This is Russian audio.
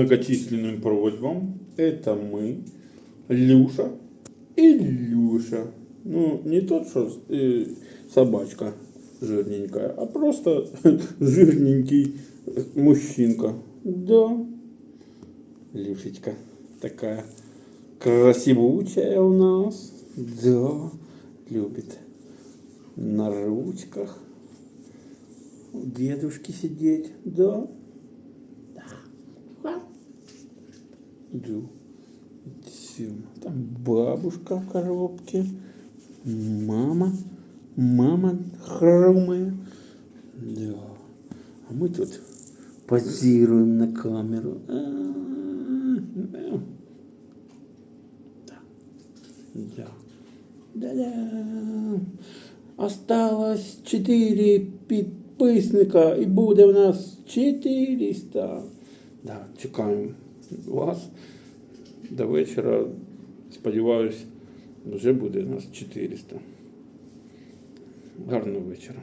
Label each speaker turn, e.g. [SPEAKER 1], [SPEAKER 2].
[SPEAKER 1] многочисленным просьбам это мы, Люша и Люша. Ну, не тот, что э, собачка жирненькая, а просто жирненький мужчинка. Да. Люшечка такая красивучая у нас. Да. Любит на ручках дедушки сидеть. Да. Всё. Там бабушка в коробке. Мама. Мама хромая. Да. А мы тут позируем на камеру. А-а-а. Да. Да. Да-да. Осталось 4 підписника і буде у нас 400. Да, чекаємо вас. До вечора, сподіваюсь, вже буде нас 400. Гарного вечора.